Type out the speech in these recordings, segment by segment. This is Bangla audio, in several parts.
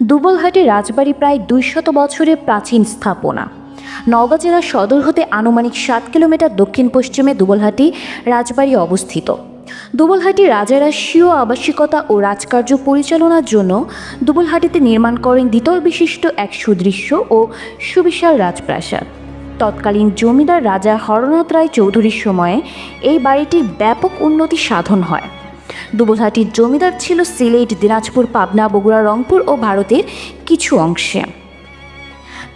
দুবলহাটি রাজবাড়ি প্রায় দুইশত বছরের প্রাচীন স্থাপনা। নওগাঁ জেলার সদর হতে আনুমানিক সাত কিলোমিটার দক্ষিণ পশ্চিমে দুবলহাটি রাজবাড়ি অবস্থিত। দুবলহাটি রাজারা স্বীয় আবাসিকতা ও রাজকার্য পরিচালনার জন্য দুবলহাটিতে নির্মাণ করেন দ্বিতল বিশিষ্ট এক সুদৃশ্য ও সুবিশাল রাজপ্রাসাদ। তৎকালীন জমিদার রাজা হরনাথ রায় চৌধুরীর সময়ে এই বাড়িটির ব্যাপক উন্নতি সাধন হয়। দুবলহাটির জমিদার ছিল সিলেট, দিনাজপুর, পাবনা, বগুড়া, রংপুর ও ভারতের কিছু অংশে।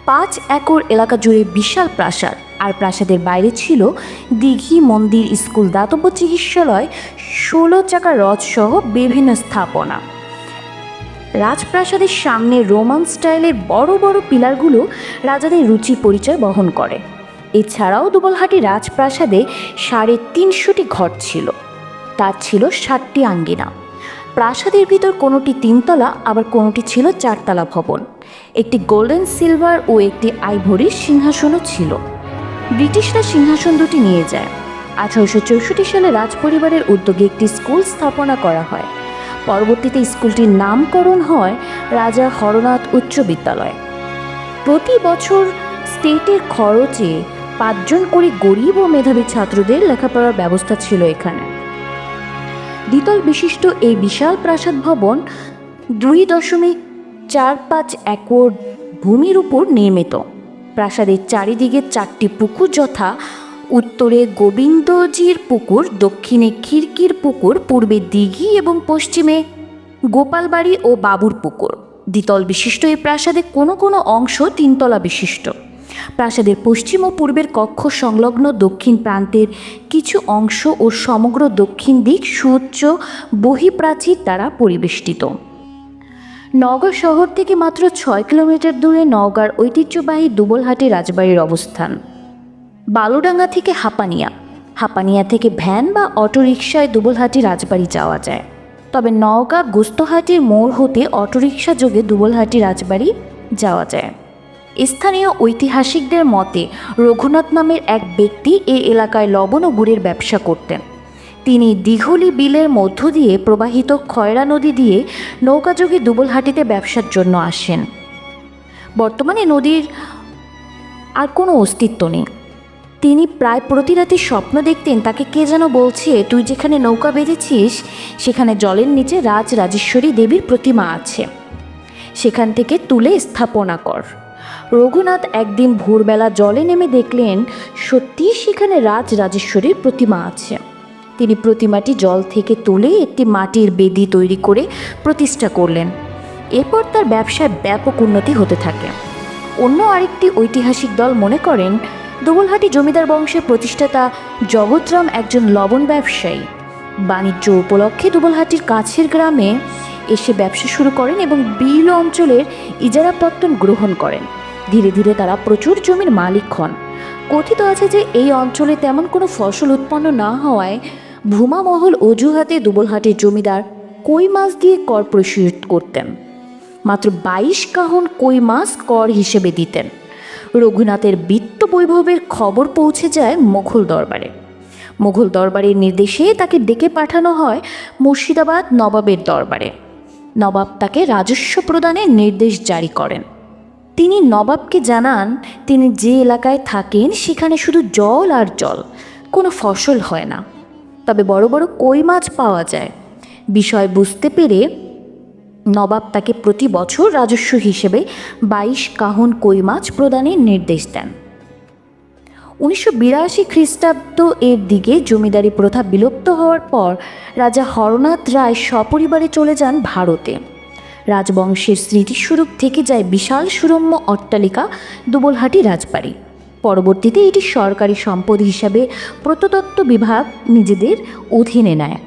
পাঁচ একর এলাকা জুড়ে বিশাল প্রাসাদ আর প্রাসাদের বাইরে ছিল দিঘি মন্দির, স্কুল, দাতব্য চিকিৎসালয়, ষোলো চাকা রথ সহ বিভিন্ন স্থাপনা। রাজপ্রাসাদের সামনে রোমান স্টাইলের বড় বড় পিলারগুলো রাজাদের রুচি পরিচয় বহন করে। এছাড়াও দুবলহাটি রাজপ্রাসাদে সাড়ে তিনশোটি ঘর ছিল। তার ছিল ষাটটি আঙ্গিনা। প্রাসাদের ভিতর কোনোটি তিনতলা, আবার কোনোটি ছিল চারতলা ভবন। একটি গোল্ডেন সিলভার ও একটি আইভরির সিংহাসনও ছিল। ব্রিটিশরা সিংহাসন দুটি নিয়ে যায়। আঠারোশো চৌষট্টি সালে রাজপরিবারের উদ্যোগে একটি স্কুল স্থাপনা করা হয়। পরবর্তীতে স্কুলটির নামকরণ হয় রাজা হরনাথ উচ্চ বিদ্যালয়। প্রতি বছর স্টেটের খরচে পাঁচজন করে গরিব ও মেধাবী ছাত্রদের লেখাপড়ার ব্যবস্থা ছিল এখানে। দ্বিতল বিশিষ্ট এই বিশাল প্রাসাদ ভবন দুই দশমিক চার পাঁচ একর ভূমির উপর নির্মিত। প্রাসাদের চারিদিকে চারটি পুকুর যথা, উত্তরে গোবিন্দজির পুকুর, দক্ষিণে খিড়কির পুকুর, পূর্বে দিঘি এবং পশ্চিমে গোপালবাড়ি ও বাবুর পুকুর। দ্বিতল বিশিষ্ট এই প্রাসাদে কোনো কোনো অংশ তিনতলা বিশিষ্ট। প্রাসাদের পশ্চিম ও পূর্বের কক্ষ সংলগ্ন দক্ষিণ প্রান্তের কিছু অংশ ও সমগ্র দক্ষিণ দিক সুউচ্চ বহিপ্রাচীর দ্বারা পরিবেষ্টিত। নওগাঁ শহর থেকে মাত্র ছয় কিলোমিটার দূরে নওগাঁর ঐতিহ্যবাহী দুবলহাটি রাজবাড়ির অবস্থান। বালুডাঙ্গা থেকে হাপানিয়া। হাপানিয়া থেকে ভ্যান বা অটোরিকশায় দুবলহাটি রাজবাড়ি যাওয়া যায়। তবে নওগাঁ গুস্তহাটির মোড় হতে অটোরিকশা যোগে দুবলহাটি রাজবাড়ি যাওয়া যায়। স্থানীয় ঐতিহাসিকদের মতে, রঘুনাথ নামের এক ব্যক্তি এই এলাকায় লবণ ও গুড়ের ব্যবসা করতেন। তিনি দিঘলি বিলের মধ্য দিয়ে প্রবাহিত খয়রা নদী দিয়ে নৌকাযোগে দুবলহাটিতে ব্যবসার জন্য আসেন। বর্তমানে নদীর আর কোনো অস্তিত্ব নেই। তিনি প্রায় প্রতি রাতে স্বপ্ন দেখতেন, তাকে কে যেন বলছে, তুই যেখানে নৌকা বেঁধেছিস, সেখানে জলের নিচে রাজ রাজেশ্বরী দেবীর প্রতিমা আছে। সেখান থেকে তুলে স্থাপনা কর। রঘুনাথ একদিন ভোরবেলা জলে নেমে দেখলেন সত্যিই সেখানে রাজ রাজেশ্বরীর প্রতিমা আছে। তিনি প্রতিমাটি জল থেকে তুলে একটি মাটির বেদি তৈরি করে প্রতিষ্ঠা করলেন। এরপর তার ব্যবসায় ব্যাপক উন্নতি হতে থাকে। অন্য আরেকটি ঐতিহাসিক দল মনে করেন, দুবলহাটি জমিদার বংশের প্রতিষ্ঠাতা জগৎরাম একজন লবণ ব্যবসায়ী। বাণিজ্য উপলক্ষে দুবলহাটির কাছের গ্রামে এসে ব্যবসা শুরু করেন এবং বিল অঞ্চলের ইজারাপত্তন গ্রহণ করেন। ধীরে ধীরে তারা প্রচুর জমির মালিক হন। কথিত আছে যে এই অঞ্চলে তেমন কোনো ফসল উৎপন্ন না হওয়ায় ভূমামহল অজুহাতে দুবলহাটের জমিদার কই মাছ দিয়ে কর প্রসূত করতেন। মাত্র বাইশ কাহন কই মাছ কর হিসেবে দিতেন। রঘুনাথের বিত্ত বৈভবের খবর পৌঁছে যায় মুঘল দরবারে। মুঘল দরবারের নির্দেশে তাকে ডেকে পাঠানো হয় মুর্শিদাবাদ নবাবের দরবারে। নবাব তাকে রাজস্ব প্রদানের নির্দেশ জারি করেন। তিনি নবাবকে জানান, তিনি যে এলাকায় থাকেন, সেখানে শুধু জল আর জল, কোনো ফসল হয় না। তবে বড় বড় কই মাছ পাওয়া যায়। বিষয় বুঝতে পেরে নবাব তাকে প্রতি বছর রাজস্ব হিসেবে বাইশ কাহন কই মাছ প্রদানের নির্দেশ দেন। উনিশশো বিরাশি খ্রিস্টাব্দ এর দিকে জমিদারি প্রথা বিলুপ্ত হওয়ার পর রাজা হরনাথ রায় সপরিবারে চলে যান ভারতে। রাজবংশের স্মৃতিস্বরূপ থেকে যায় বিশাল সুরম্য অট্টালিকা দুবলহাটি রাজবাড়ি। পরবর্তীতে এটি সরকারি সম্পদ হিসাবে প্রত্নতত্ত্ব বিভাগ নিজেদের অধীনে নেয়।